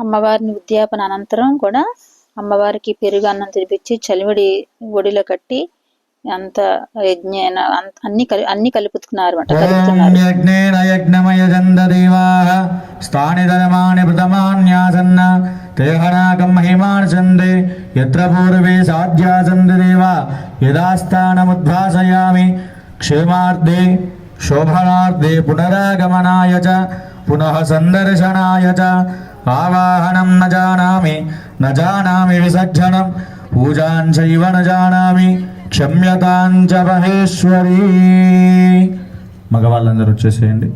అమ్మవారిని ఉద్యాపన అనంతరం కూడా అమ్మవారికి పెరుగు అన్నం తినిపించి చలివిడి ఒడిలో కట్టి అంత యజ్ఞ అన్ని కలి అన్ని కలుపుతున్నారు. అనమాట కలుపుతున్నారు తేహనాకం మహిమార్చందే యత్ర పూర్వే సాధ్యాసంది దేవా యదాస్థానముద్భాసయామి క్షేమార్థే శోభనార్థే పునరాగమనాయ చ పునః సందర్శనాయ చ. ఆవాహనం న జానామి న జానామి విసర్జనం పూజాం చైవ న జానామి క్షమ్యతాం మహేశ్వరీ. మగవాళ్ళందరూ వచ్చేసేయండి.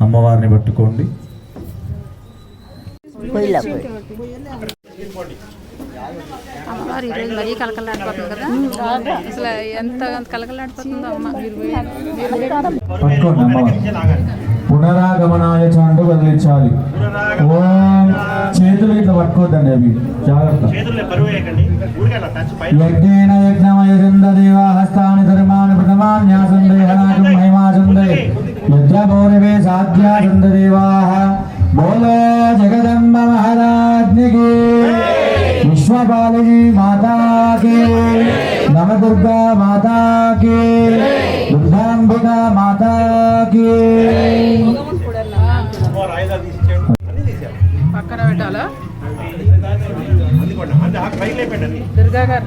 అమ్మవారిని పట్టుకోండి. అమ్మవారు ఈరోజు మరీ కలకలాడిపోతుంది కదా? అసలు ఎంత కలకలాడిపోతుందో అమ్మ. పట్టుకోండి పునరాగమనాయ చాండు వదిలించాలి. ఓం చేతులు ఇట్లా పట్టుకోద్దండి అవి. జాగ్రత్త. చేతుల్లో బరువు వేయకండి ఊరికే అలా టచ్ పై యజ్ఞేన యజ్ఞమయజంద దేవా హస్తాని ధర్మాని ప్రథమాన్యాసందే హనాకం మహిమాసందే యత్ర పౌరవే సాధ్యాసంద దేవాః బోలో మహారాజ్ఞకి విశ్వపాలజీ మాతా కి నవ దుర్గా మాతా కి దుర్గాంబిక మాతా కి ఓ రాయిదాలు తీసేయండి అన్ని తీసేయాలి పక్కన పెట్టాలా దుర్గా గారు.